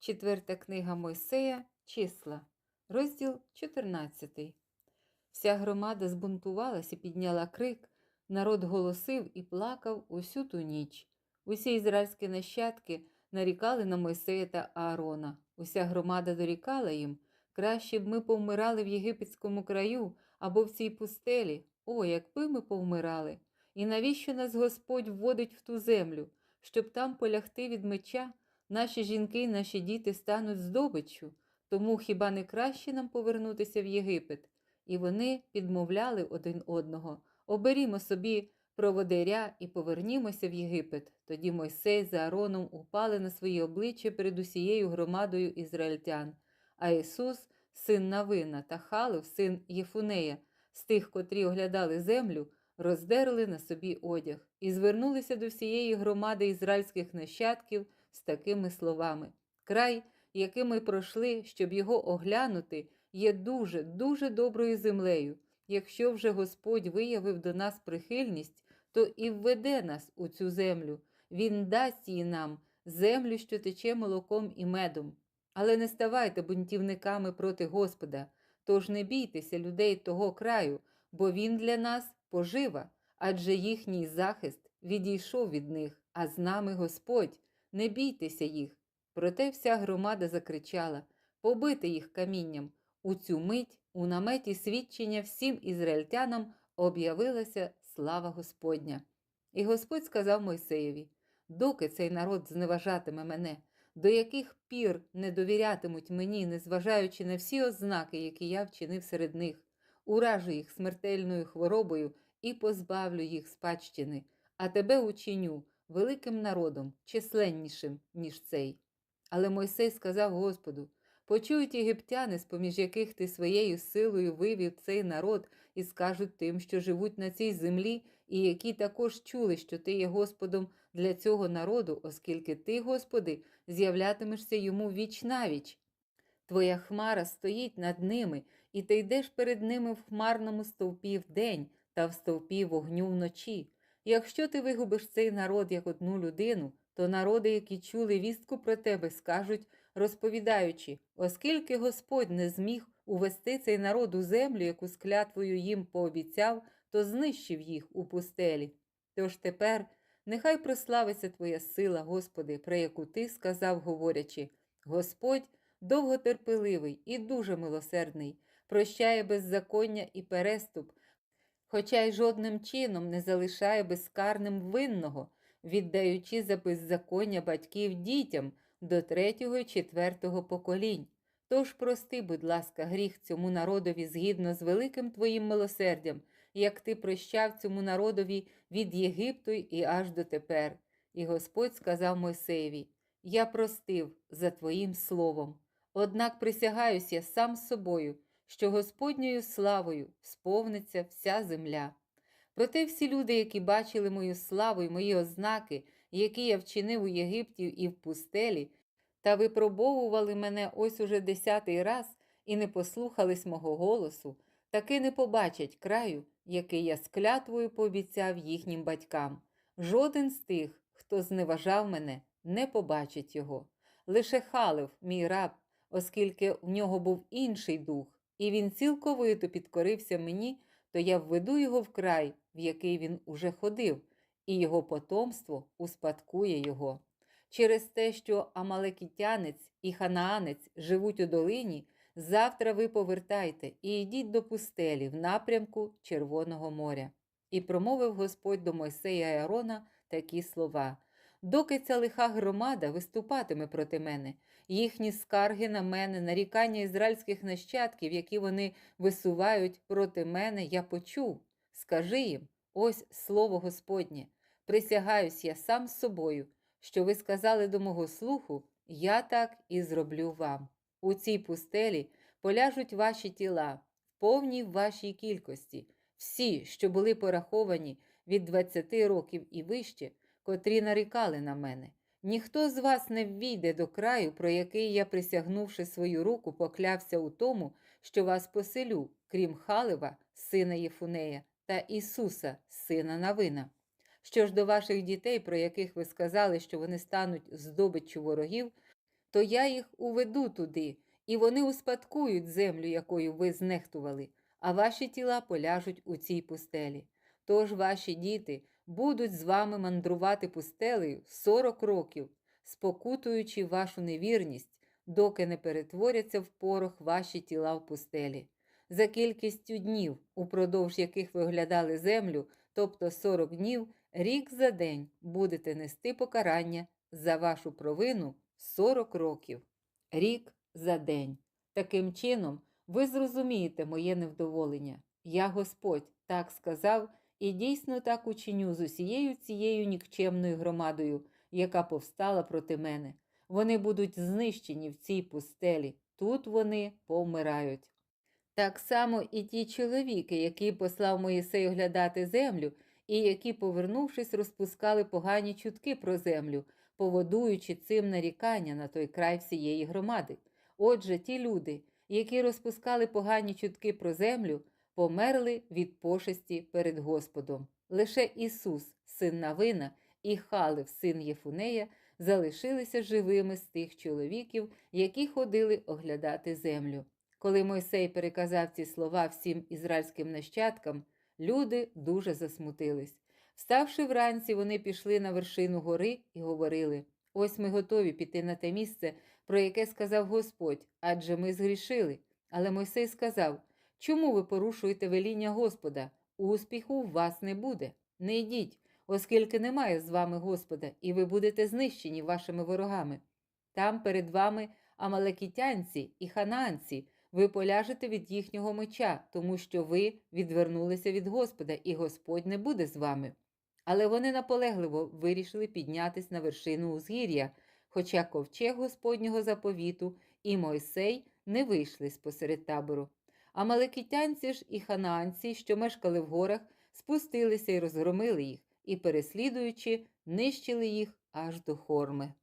Четверта книга Мойсея, числа, розділ 14. Вся громада збунтувалась і підняла крик, народ голосив і плакав усю ту ніч. Усі ізраїльські нащадки нарікали на Мойсея та Аарона. Уся громада дорікала їм. Краще б ми повмирали в єгипетському краю або в цій пустелі. О, якби ми повмирали! І навіщо нас Господь вводить в ту землю, щоб там полягти від меча? Наші жінки наші діти стануть здобиччю, тому хіба не краще нам повернутися в Єгипет? І вони підмовляли один одного оберімо собі проводиря і повернімося в Єгипет. Тоді Мойсей з Аароном упали на свої обличчя перед усією громадою ізраїльтян, а Ісус, син Навина, та Халив, син Єфунея, з тих, котрі оглядали землю, роздерли на собі одяг і звернулися до всієї громади ізраїльських нащадків з такими словами: Край, який ми пройшли, щоб його оглянути, є дуже, дуже доброю землею. Якщо вже Господь виявив до нас прихильність, то і введе нас у цю землю. Він дасть її нам, землю, що тече молоком і медом. Але не ставайте бунтівниками проти Господа, тож не бійтеся людей того краю, бо він для нас пожива, адже їхній захист відійшов від них, а з нами Господь. Не бійтеся їх. Проте вся громада закричала побити їх камінням. У цю мить у наметі свідчення всім ізраїльтянам об'явилася слава Господня. І Господь сказав Мойсеєві: доки цей народ зневажатиме мене, до яких пір не довірятимуть мені, незважаючи на всі ознаки, які я вчинив серед них, уражу їх смертельною хворобою і позбавлю їх спадщини, а тебе учиню великим народом, численнішим, ніж цей. Але Мойсей сказав Господу: Почують єгиптяни, з поміж яких ти своєю силою вивів цей народ, і скажуть тим, що живуть на цій землі, і які також чули, що ти є Господом для цього народу, оскільки ти, Господи, з'являтимешся йому віч навіч. Твоя хмара стоїть над ними, і ти йдеш перед ними в хмарному стовпі вдень та в стовпі вогню вночі. Якщо ти вигубиш цей народ як одну людину, то народи, які чули вістку про тебе, скажуть, розповідаючи, оскільки Господь не зміг увести цей народ у землю, яку з клятвою їм пообіцяв, то знищив їх у пустелі. Тож тепер нехай прославиться Твоя сила, Господи, про яку Ти сказав, говорячи, Господь довготерпеливий і дуже милосердний, прощає беззаконня і переступ, хоча й жодним чином не залишає безкарним винного, віддаючи за беззаконня батьків дітям до третього і четвертого поколінь. Тож прости, будь ласка, гріх цьому народові згідно з великим твоїм милосердям, як ти прощав цьому народові від Єгипту і аж до тепер. І Господь сказав Мойсеєві: Я простив за твоїм словом. Однак присягаюся сам з собою, що Господньою славою сповниться вся земля. Проте всі люди, які бачили мою славу і мої ознаки, які я вчинив у Єгипті і в пустелі, та випробовували мене ось уже десятий раз і не послухались мого голосу, таки не побачать краю, який я з пообіцяв їхнім батькам. Жоден з тих, хто зневажав мене, не побачить його. Лише халив, мій раб, оскільки в нього був інший дух, і він цілковито підкорився мені, то я введу його в край, в який він уже ходив, і його потомство успадкує його. Через те, що Амалекітянець і Ханаанець живуть у долині, завтра ви повертайте і йдіть до пустелі в напрямку Червоного моря. І промовив Господь до Мойсея і Аарона такі слова. Доки ця лиха громада виступатиме проти мене, їхні скарги на мене, нарікання ізраїльських нащадків, які вони висувають проти мене, я почув. Скажи їм, ось слово Господнє. Присягаюсь я сам з собою, що ви сказали до мого слуху, я так і зроблю вам. У цій пустелі поляжуть ваші тіла, в повній вашій кількості, всі, що були пораховані від 20 років і вище, котрі нарікали на мене. Ніхто з вас не ввійде до краю, про який я, присягнувши свою руку, поклявся у тому, що вас поселю, крім Халева, сина Єфунея, та Ісуса, сина Навина. Що ж до ваших дітей, про яких ви сказали, що вони стануть здобиччю ворогів, то я їх уведу туди, і вони успадкують землю, якою ви знехтували, а ваші тіла поляжуть у цій пустелі. Тож ваші діти будуть з вами мандрувати пустелею 40 років, спокутуючи вашу невірність, доки не перетворяться в порох ваші тіла в пустелі. За кількістю днів, упродовж яких ви оглядали землю, тобто 40 днів, рік за день будете нести покарання за вашу провину 40 років. Рік за день. Таким чином, ви зрозумієте моє невдоволення. Я Господь так сказав і дійсно так учиню з усією цією нікчемною громадою, яка повстала проти мене. Вони будуть знищені в цій пустелі, тут вони повмирають. Так само і ті чоловіки, які послав Моїсей оглядати землю, і які, повернувшись, розпускали погані чутки про землю, поводуючи цим нарікання на той край всієї громади. Отже, ті люди, які розпускали погані чутки про землю, померли від пошесті перед Господом. Лише Ісус, син Навина, і Халев, син Єфунея, залишилися живими з тих чоловіків, які ходили оглядати землю. Коли Мойсей переказав ці слова всім ізраїльським нащадкам, люди дуже засмутились. Вставши вранці, вони пішли на вершину гори і говорили: Ось ми готові піти на те місце, про яке сказав Господь, адже ми згрішили. Але Мойсей сказав: Чому ви порушуєте веління Господа? Успіху у вас не буде. Не йдіть, оскільки немає з вами Господа, і ви будете знищені вашими ворогами. Там перед вами амалекітянці і ханаанці, ви поляжете від їхнього меча, тому що ви відвернулися від Господа, і Господь не буде з вами. Але вони наполегливо вирішили піднятись на вершину узгір'я, хоча ковчег Господнього заповіту і Мойсей не вийшли спосеред табору. Амалекітянці ж і ханаанці, що мешкали в горах, спустилися і розгромили їх, і, переслідуючи, нищили їх аж до хорми.